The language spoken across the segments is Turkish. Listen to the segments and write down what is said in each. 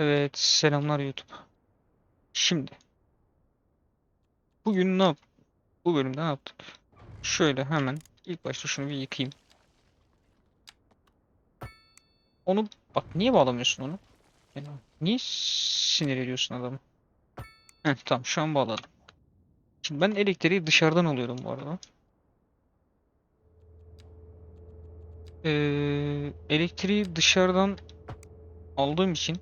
Evet, selamlar YouTube. Şimdi bugün ne yap? Bu bölümde ne yaptık? Şöyle hemen ilk başta şunu bir yıkayayım. Onu bak niye bağlamıyorsun onu? Yani niye sinir ediyorsun adamı? Heh, tamam şu an bağladım. Şimdi ben elektriği dışarıdan alıyorum bu arada. Ee, elektriği dışarıdan aldığım için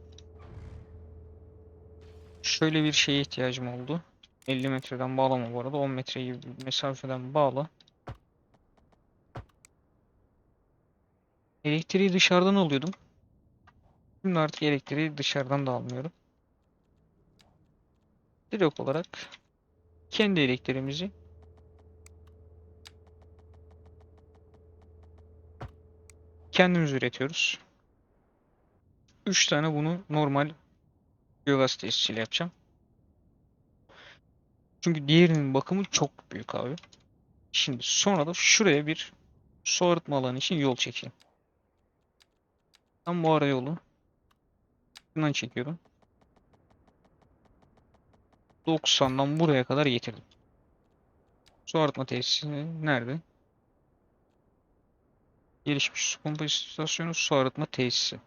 Şöyle bir şeye ihtiyacım oldu. 50 metreden bağlama bu arada. 10 metre gibi bir mesafeden bağla. Elektriği dışarıdan alıyordum. Şimdi artık elektriği dışarıdan da almıyorum. Direkt olarak kendi elektriğimizi kendimiz üretiyoruz. 3 tane bunu normal Biogaz tesisiyle yapacağım. Çünkü diğerinin bakımı çok büyük abi. Şimdi sonra da şuraya bir su arıtma alanı için yol çekeyim. Ben bu ara yolu şundan çekiyorum. 90'dan buraya kadar getirdim. Su arıtma tesisi nerede? Gelişmiş su pompa istasyonu su arıtma tesisi.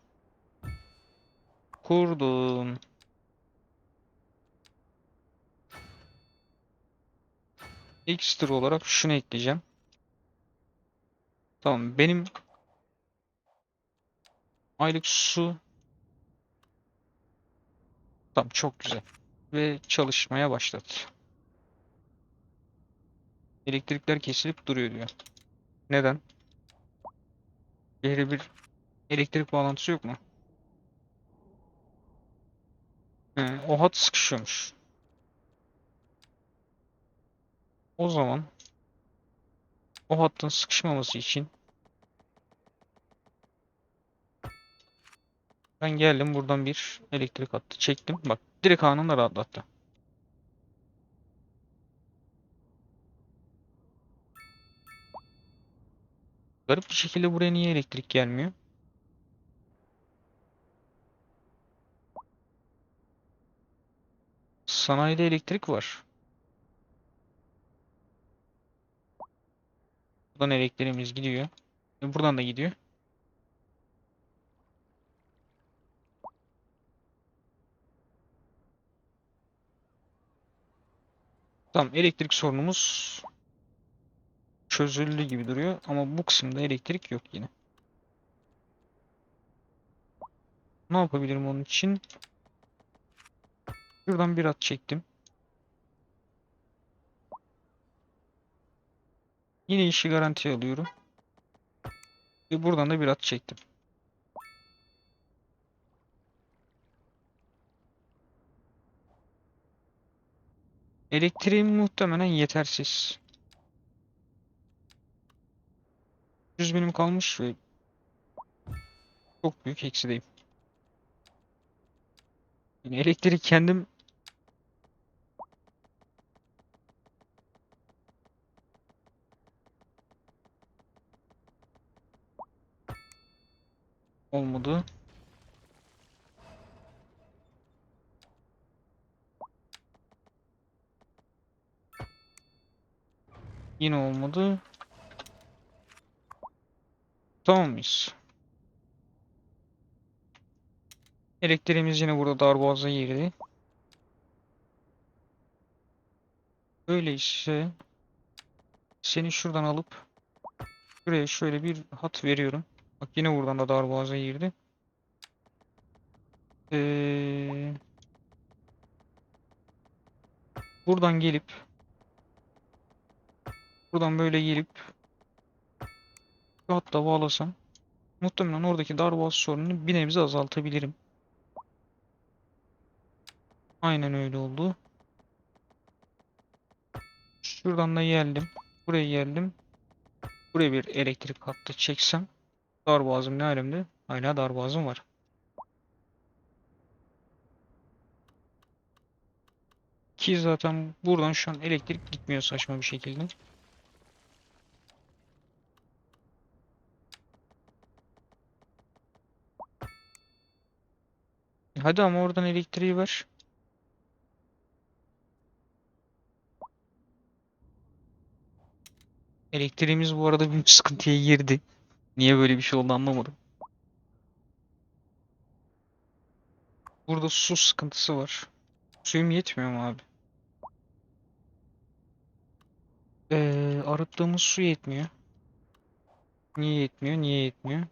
Kurdum. Ekstra olarak şunu ekleyeceğim. Tamam benim aylık su Tamam çok güzel. Ve çalışmaya başladı. Elektrikler kesilip duruyor diyor. Neden? Şehre bir elektrik bağlantısı yok mu? He, o hat sıkışıyormuş. O zaman o hattın sıkışmaması için ben geldim buradan bir elektrik hattı çektim. Bak direkt anında rahatlattı. Garip bir şekilde buraya niye elektrik gelmiyor? Sanayide elektrik var. Buradan elektriğimiz gidiyor. E, Buradan da gidiyor. Tamam elektrik sorunumuz çözüldü gibi duruyor ama bu kısımda elektrik yok yine. Ne yapabilirim onun için? Şuradan bir at çektim. Yine işi garantiye alıyorum. Ve buradan da bir at çektim. Elektriğim muhtemelen yetersiz. 100 benim kalmış ve çok büyük eksideyim. Yani elektrik kendim olmadı. Yine olmadı. Tamam mıyız? Elektriğimiz yine burada darboğaza girdi. Öyleyse seni şuradan alıp şuraya şöyle bir hat veriyorum. Bak yine buradan da darboğaza girdi. Ee, buradan gelip buradan böyle gelip hatta bağlasam muhtemelen oradaki darboğaz sorununu bir nebze azaltabilirim. Aynen öyle oldu. Şuradan da geldim. Buraya geldim. Buraya bir elektrik hattı çeksem darboğazım ne alemde? Hala darboğazım var. Ki zaten buradan şu an elektrik gitmiyor saçma bir şekilde. Hadi ama oradan elektriği ver. Elektriğimiz bu arada büyük sıkıntıya girdi. Niye böyle bir şey oldu anlamadım. Burada su sıkıntısı var. Suyum yetmiyor mu abi? Ee, arıttığımız su yetmiyor. Niye yetmiyor? Niye yetmiyor?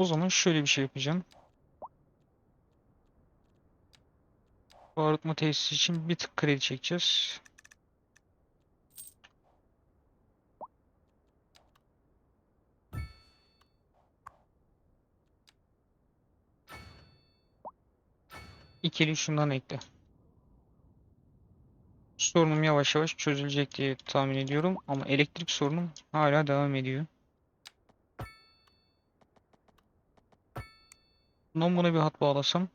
O zaman şöyle bir şey yapacağım. Bu arıtma tesisi için bir tık kredi çekeceğiz. İkili şundan ekle. Sorunum yavaş yavaş çözülecek diye tahmin ediyorum ama elektrik sorunum hala devam ediyor. Bundan buna bir hat bağlasam.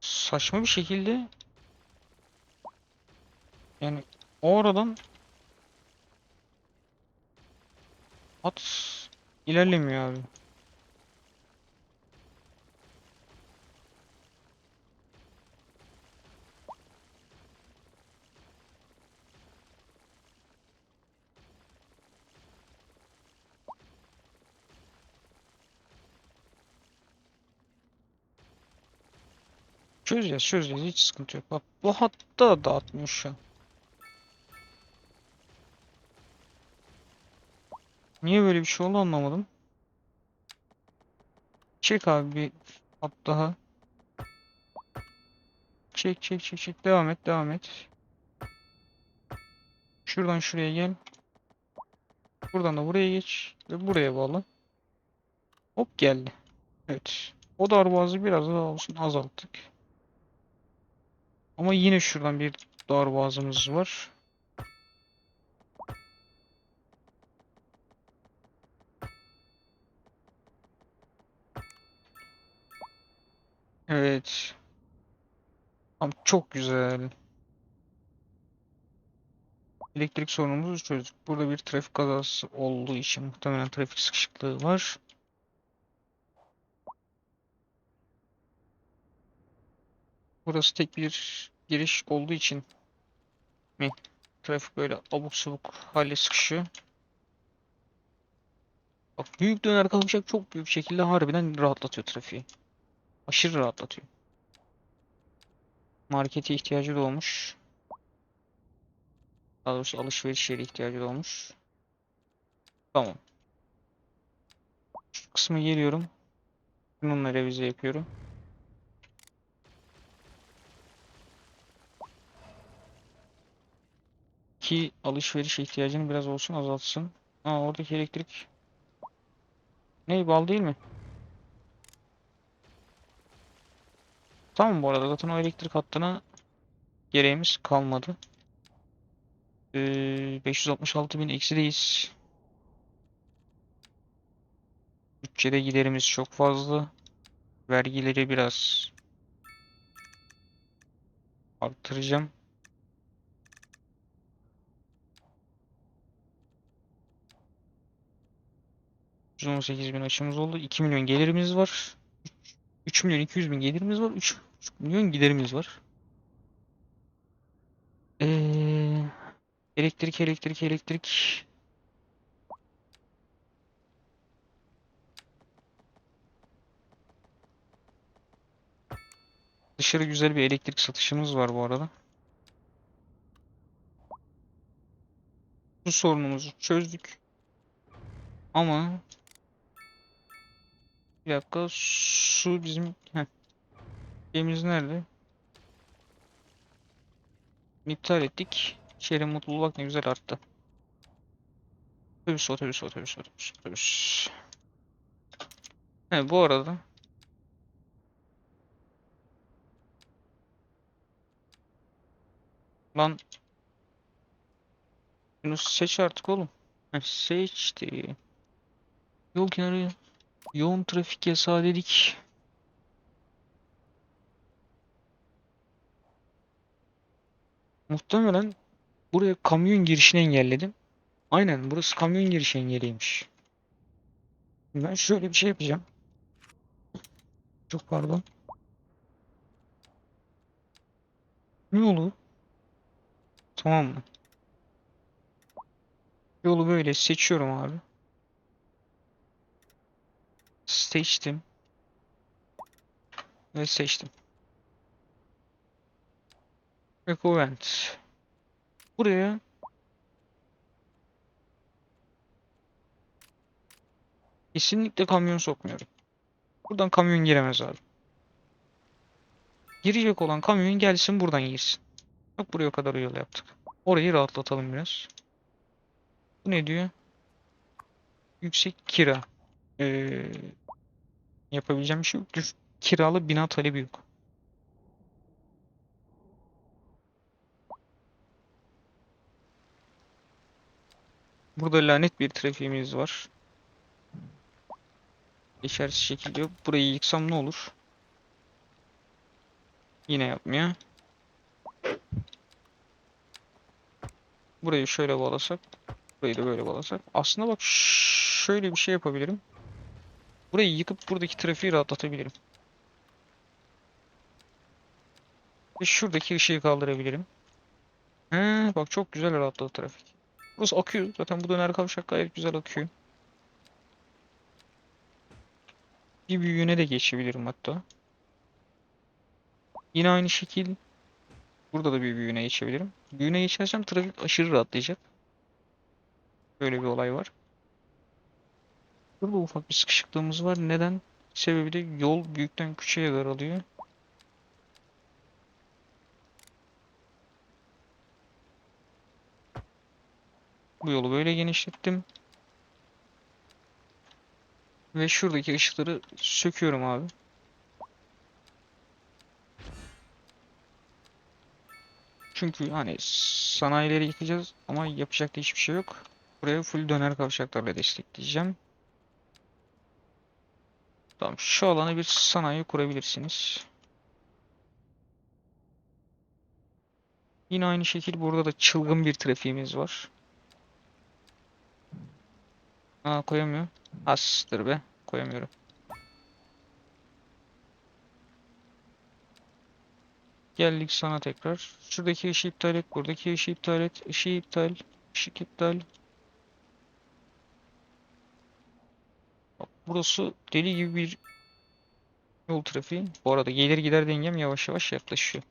Saçma bir şekilde yani o aradan hat ilerlemiyor abi. Çözeceğiz çözeceğiz hiç sıkıntı yok. Bak bu hatta dağıtmıyor şu. Niye böyle bir şey oldu anlamadım. Çek abi bir hat daha. Çek çek çek çek devam et devam et. Şuradan şuraya gel. Buradan da buraya geç ve buraya bağla. Hop geldi. Evet. O darboğazı biraz daha olsun azalttık. Ama yine şuradan bir darboğazımız var. Evet. Tamam çok güzel. Elektrik sorunumuzu çözdük. Burada bir trafik kazası olduğu için muhtemelen trafik sıkışıklığı var. Burası tek bir giriş olduğu için mi? Trafik böyle abuk sabuk hale sıkışıyor. Bak büyük döner kavşak çok büyük şekilde harbiden rahatlatıyor trafiği. Aşırı rahatlatıyor. Markete ihtiyacı da olmuş. Daha doğrusu alışveriş yeri ihtiyacı da olmuş. Tamam. Şu kısmı geliyorum. Bununla revize yapıyorum. Ki alışveriş ihtiyacını biraz olsun azaltsın. Aa oradaki elektrik ne bal değil mi? Tamam bu arada zaten o elektrik hattına gereğimiz kalmadı. Ee, 566 bin eksideyiz. Bütçede giderimiz çok fazla. Vergileri biraz arttıracağım. %18 bin açımız oldu. 2 milyon gelirimiz var. 3 milyon 200 bin gelirimiz var. 3 milyon giderimiz var. Ee, elektrik, elektrik, elektrik. Dışarı güzel bir elektrik satışımız var bu arada. Su sorunumuzu çözdük. Ama bir dakika su bizim heh. Şeyimiz nerede? İptal ettik. Şehrin mutluluğu bak ne güzel arttı. Otobüs, otobüs, otobüs, otobüs, otobüs. He, bu arada lan bunu seç artık oğlum. Seçti. Yol kenarı yoğun trafik yasağı dedik. Muhtemelen buraya kamyon girişini engelledim. Aynen burası kamyon girişi engeliymiş. Ben şöyle bir şey yapacağım. Çok pardon. Yolu. Tamam mı? Yolu böyle seçiyorum abi. Seçtim. Ve seçtim. Recovent. Buraya kesinlikle kamyon sokmuyorum. Buradan kamyon giremez abi. Girecek olan kamyon gelsin buradan girsin. Bak buraya kadar yol yaptık. Orayı rahatlatalım biraz. Bu ne diyor? Yüksek kira. Ee, yapabileceğim bir şey yok. Düş- Kiralı bina talebi yok. Burada lanet bir trafiğimiz var. Geçersiz şekilde yok. Burayı yıksam ne olur? Yine yapmıyor. Burayı şöyle bağlasak. Burayı da böyle bağlasak. Aslında bak şöyle bir şey yapabilirim. Burayı yıkıp buradaki trafiği rahatlatabilirim. Ve şuradaki ışığı kaldırabilirim. He, bak çok güzel rahatladı trafik. Burası akıyor. Zaten bu döner kavşak gayet güzel akıyor. Bir büyüğüne de geçebilirim hatta. Yine aynı şekil burada da bir büyüğüne geçebilirim. Büyüğüne geçersem trafik aşırı rahatlayacak. Böyle bir olay var. Burada ufak bir sıkışıklığımız var. Neden? Sebebi de yol büyükten küçüğe daralıyor. Bu yolu böyle genişlettim. Ve şuradaki ışıkları söküyorum abi. Çünkü hani sanayileri yıkacağız ama yapacak da hiçbir şey yok. Buraya full döner kavşaklarla destekleyeceğim. Tamam şu alana bir sanayi kurabilirsiniz. Yine aynı şekil burada da çılgın bir trafiğimiz var. Aa koyamıyor. Astır be. Koyamıyorum. Geldik sana tekrar. Şuradaki ışığı iptal et. Buradaki ışığı iptal et. Işığı iptal. Işık iptal. Burası deli gibi bir yol trafiği. Bu arada gelir gider dengem yavaş yavaş yaklaşıyor.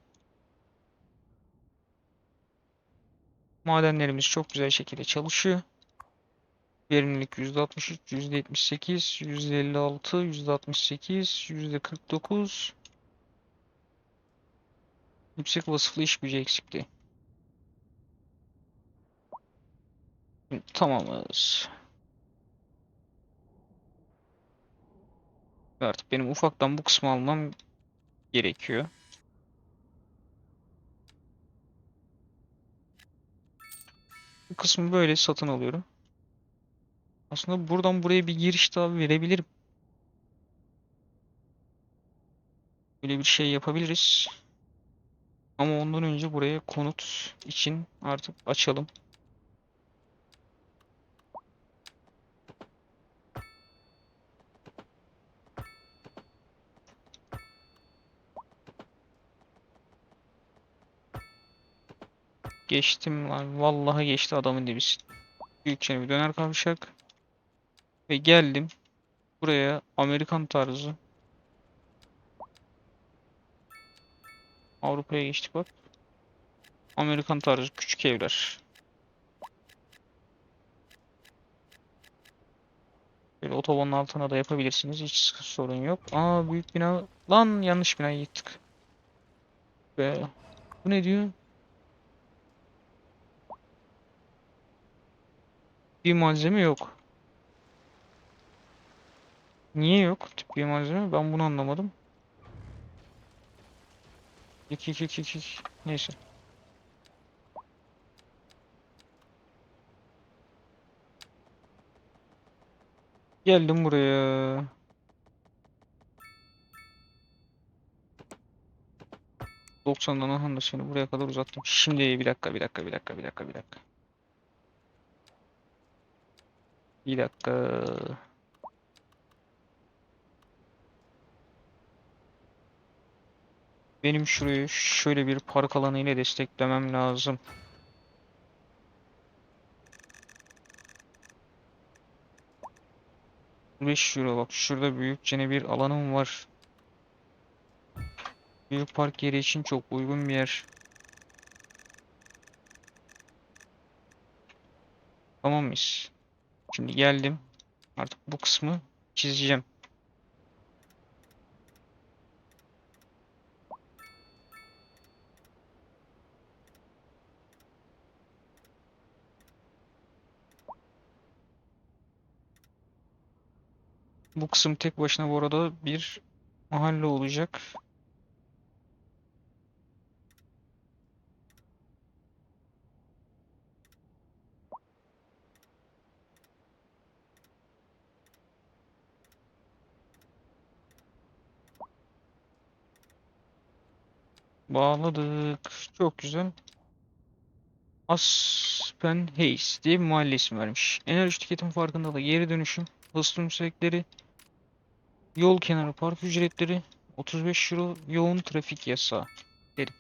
Madenlerimiz çok güzel şekilde çalışıyor. Verimlilik %63, %78, %56, %68, %49. Yüksek vasıflı iş gücü eksikliği. Tamamız. Ve Artık benim ufaktan bu kısmı almam gerekiyor. Bu kısmı böyle satın alıyorum. Aslında buradan buraya bir giriş daha verebilirim. Böyle bir şey yapabiliriz. Ama ondan önce buraya konut için artık açalım. Geçtim lan. Vallahi geçti adamın dibisin. Büyükçe bir döner kavşak. Ve geldim. Buraya Amerikan tarzı. Avrupa'ya geçtik bak. Amerikan tarzı küçük evler. Böyle otobanın altına da yapabilirsiniz. Hiç sorun yok. Aa büyük bina. Lan yanlış binayı yıktık. Ve bu ne diyor? Bir malzeme yok. Niye yok tip bir malzeme? Ben bunu anlamadım. Yık yık yık yık yık. Neyse. Geldim buraya. 90'dan aha seni buraya kadar uzattım. Şimdi bir dakika bir dakika bir dakika bir dakika bir dakika. Bir dakika. Benim şurayı şöyle bir park alanı ile desteklemem lazım. Beş euro bak şurada büyükçe bir alanım var. Büyük park yeri için çok uygun bir yer. Tamam mıyız? Şimdi geldim. Artık bu kısmı çizeceğim. Bu kısım tek başına bu arada bir mahalle olacak. Bağladık. Çok güzel. Aspen Hayes diye bir mahalle ismi vermiş. Enerji tüketim farkındalığı, geri dönüşüm, hızlı müsaitleri, yol kenarı park ücretleri, 35 euro yoğun trafik yasağı. Dedim.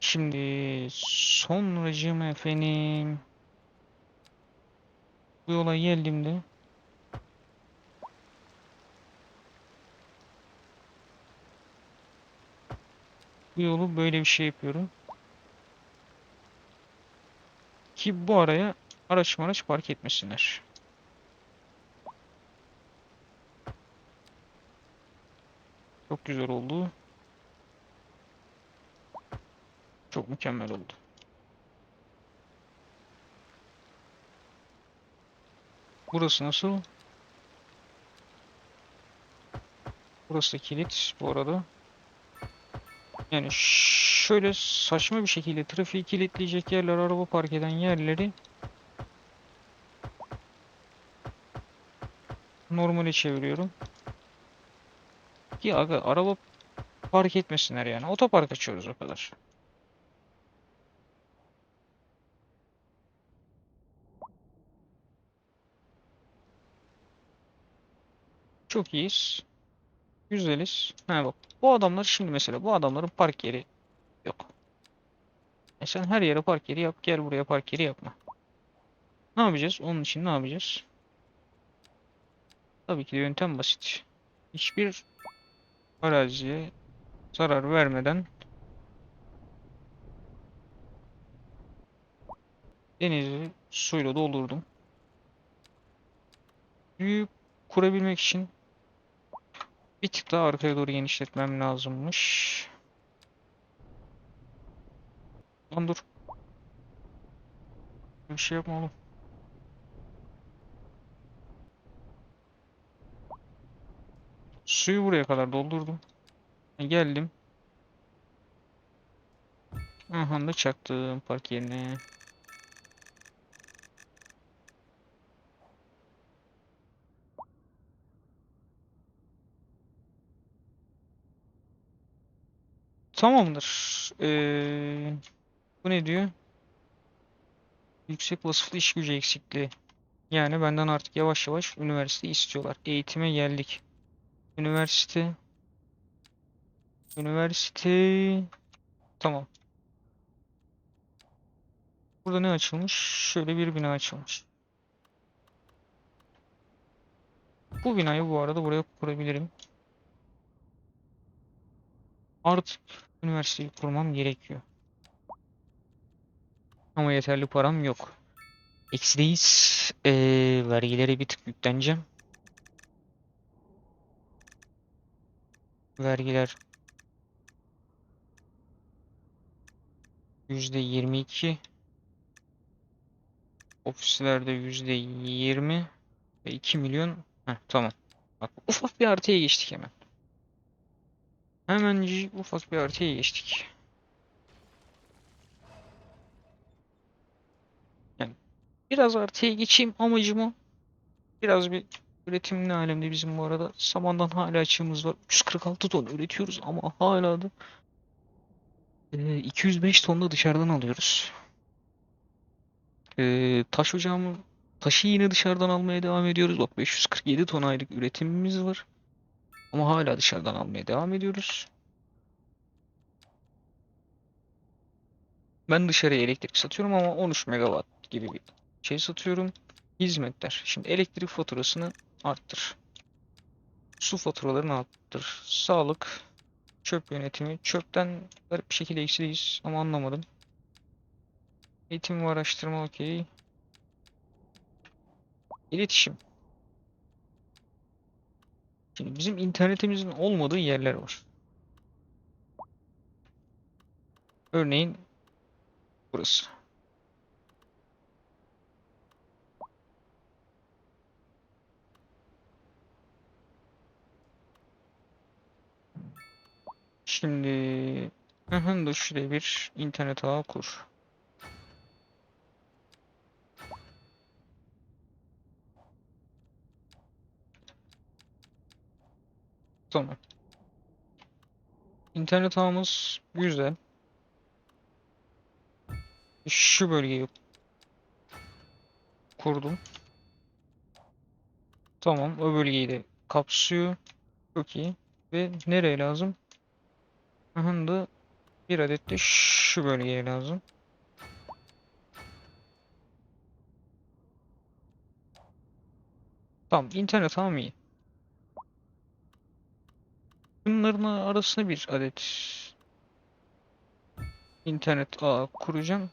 Şimdi sonracığım efendim. Bu yola geldiğimde bu yolu böyle bir şey yapıyorum. Ki bu araya araç maraç park etmesinler. Çok güzel oldu. Çok mükemmel oldu. Burası nasıl? Burası kilit bu arada. Yani şöyle saçma bir şekilde trafiği kilitleyecek yerler, araba park eden yerleri normale çeviriyorum. Ki aga araba park etmesinler yani. Otopark açıyoruz o kadar. Çok iyiyiz. Güzeliz. Ha bak. Bu adamlar şimdi mesela bu adamların park yeri yok. E sen her yere park yeri yap. Gel buraya park yeri yapma. Ne yapacağız? Onun için ne yapacağız? Tabii ki de yöntem basit. Hiçbir araziye zarar vermeden denizi suyla doldurdum. Büyük kurabilmek için bir tık daha arkaya doğru genişletmem lazımmış. Lan dur. Bir şey yapma oğlum. Suyu buraya kadar doldurdum. E, Geldim. Aha da çaktım park yerine. Tamamdır. Ee, bu ne diyor? Yüksek vasıflı iş gücü eksikliği. Yani benden artık yavaş yavaş üniversite istiyorlar. Eğitime geldik. Üniversite. Üniversite. Tamam. Burada ne açılmış? Şöyle bir bina açılmış. Bu binayı bu arada buraya kurabilirim. Artık üniversiteyi kurmam gerekiyor. Ama yeterli param yok. Eksideyiz. Ee, vergileri bir tık yükleneceğim. Vergiler yüzde yirmi iki. Ofislerde yüzde yirmi ve 2 milyon. Heh, tamam. Bak ufak bir artıya geçtik hemen. Hemen ufak bir artıya geçtik. Yani biraz artıya geçeyim amacım o. Biraz bir üretim ne alemde bizim bu arada. Samandan hala açığımız var. 346 ton üretiyoruz ama hala da Ee, 205 ton da dışarıdan alıyoruz. Taş ocağımı taşı yine dışarıdan almaya devam ediyoruz. Bak 547 ton aylık üretimimiz var. Ama hala dışarıdan almaya devam ediyoruz. Ben dışarıya elektrik satıyorum ama 13 megawatt gibi bir şey satıyorum. Hizmetler. Şimdi elektrik faturasını arttır. Su faturalarını arttır. Sağlık, çöp yönetimi. Çöpten garip bir şekilde eksideyiz ama anlamadım. Eğitim ve araştırma okey. İletişim. Şimdi bizim internetimizin olmadığı yerler var. Örneğin burası. Şimdi da şuraya bir internet ağı kur. Tamam. İnternet ağımız güzel. Şu bölgeyi kurdum. Tamam, o bölgeyi de kapsıyor. Çok iyi. Ve nereye lazım? Aha da bir adet de şu bölgeye lazım. Tamam, internet ağım iyi. Bunların arasına bir adet internet ağı kuracağım.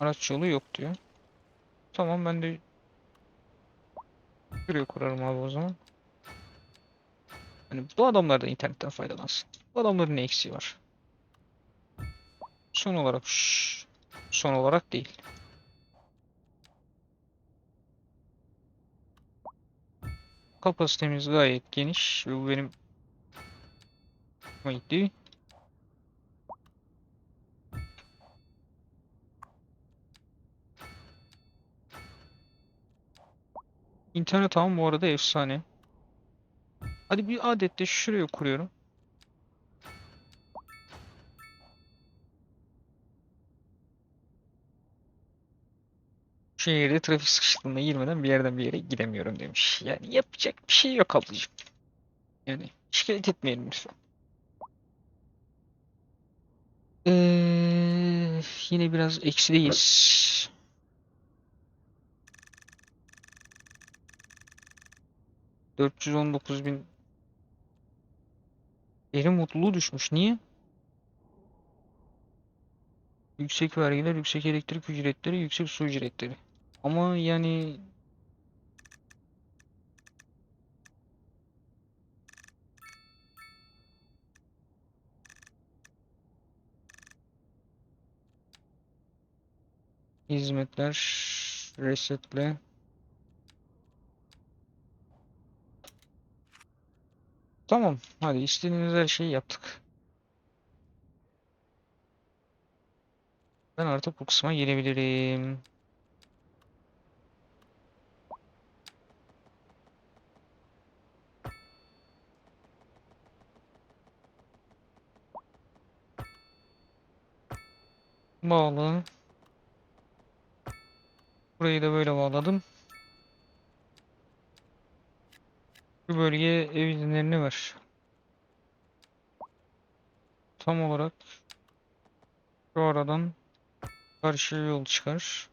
Araç yolu yok diyor. Tamam ben de şuraya kurarım abi o zaman. Hani bu adamlar da internetten faydalansın. Bu adamların ne eksiği var? Son olarak şşş, son olarak değil. Kapasitemiz gayet geniş bu benim gitti. İnternet ağım bu arada efsane. Hadi bir adet de şuraya kuruyorum. Şehirde trafik sıkışıklığına girmeden bir yerden bir yere gidemiyorum demiş. Yani yapacak bir şey yok ablacığım. Yani şikayet etmeyelim lütfen. Ee, yine biraz eksideyiz. Dört yüz on dokuz bin Eri mutluluğu düşmüş. Niye? Yüksek vergiler, yüksek elektrik ücretleri, yüksek su ücretleri. Ama yani hizmetler resetle Tamam. Hadi istediğiniz her şeyi yaptık. Ben artık bu kısma gelebilirim. Bağlı. Burayı da böyle bağladım. Bu bölgeye ev izinlerini ver. Tam olarak şu aradan karşıya yol çıkar.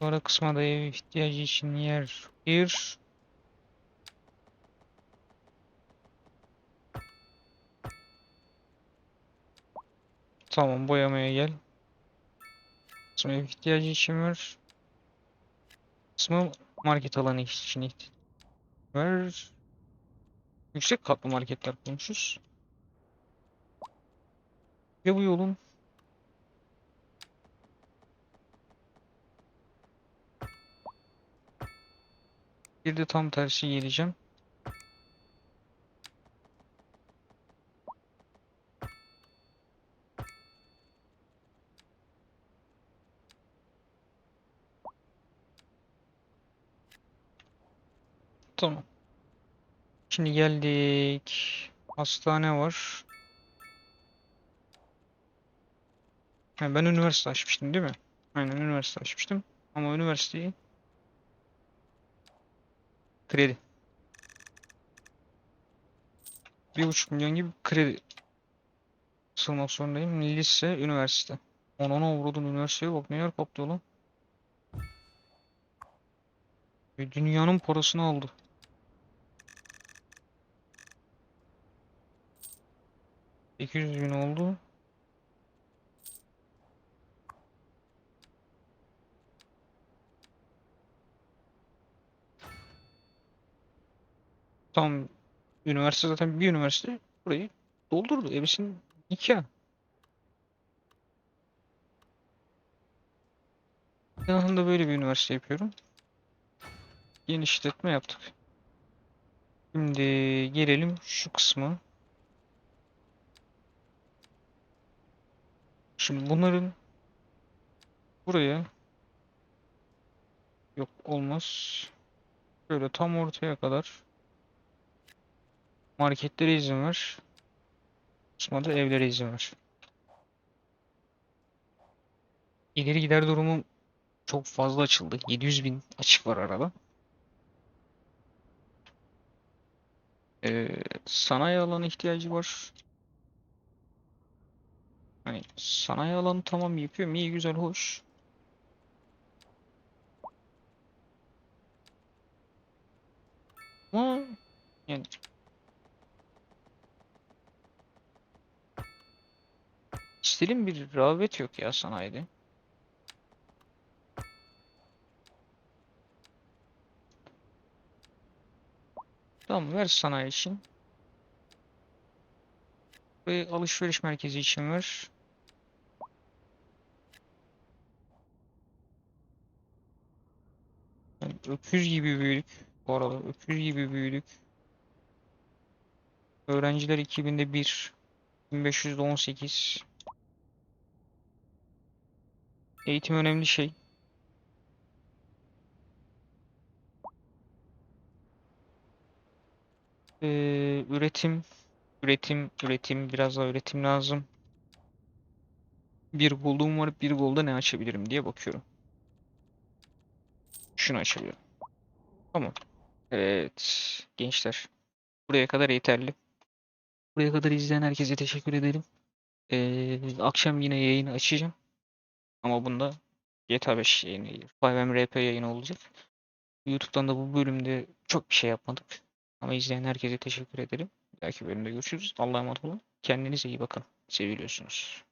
Sonra kısma da ev ihtiyacı için yer bir. Tamam boyamaya gel. Kısma ev ihtiyacı için var. Kısmı market alanı için var. Yüksek katlı marketler kurmuşuz. Ve bu yolun Bir de tam tersi geleceğim. Tamam. Şimdi geldik. Hastane var. Yani ben üniversite açmıştım değil mi? Aynen üniversite açmıştım. Ama üniversiteyi kredi. Bir buçuk milyon gibi kredi sığmak zorundayım. Lise, üniversite. Ona vurdun üniversiteye bak ne yer kaplıyor lan. E, Dünyanın parasını aldı. Yüz bin oldu. Tam üniversite zaten bir üniversite burayı doldurdu. Ebesin nikah. Yanında böyle bir üniversite yapıyorum. Genişletme yaptık. Şimdi gelelim şu kısma. Şimdi bunların buraya yok olmaz. Böyle tam ortaya kadar marketlere izin ver. Da evlere izin ver. İleri gider durumu çok fazla açıldı. 700 bin açık var arada. Ee, sanayi alanı ihtiyacı var. Hani sanayi alanı tamam yapıyorum. iyi güzel hoş. Ama yani İstediğim bir rağbet yok ya sanayide. Tamam ver sanayi için. Ve alışveriş merkezi için ver. Yani öküz gibi büyüdük. Bu arada öküz gibi büyüdük. Öğrenciler 2000'de 1. 1500'de Eğitim önemli şey. Ee, üretim, üretim, üretim, biraz daha üretim lazım. Bir gold'um var, bir gold'a ne açabilirim diye bakıyorum. Şunu açabilirim. Tamam. Evet, gençler. Buraya kadar yeterli. Buraya kadar izleyen herkese teşekkür ederim. Ee, akşam yine yayını açacağım. Ama bunda GTA 5 yayını, 5M RP yayını olacak. YouTube'dan da bu bölümde çok bir şey yapmadık. Ama izleyen herkese teşekkür ederim. Belki bölümde görüşürüz. Allah'a emanet olun. Kendinize iyi bakın. Seviliyorsunuz.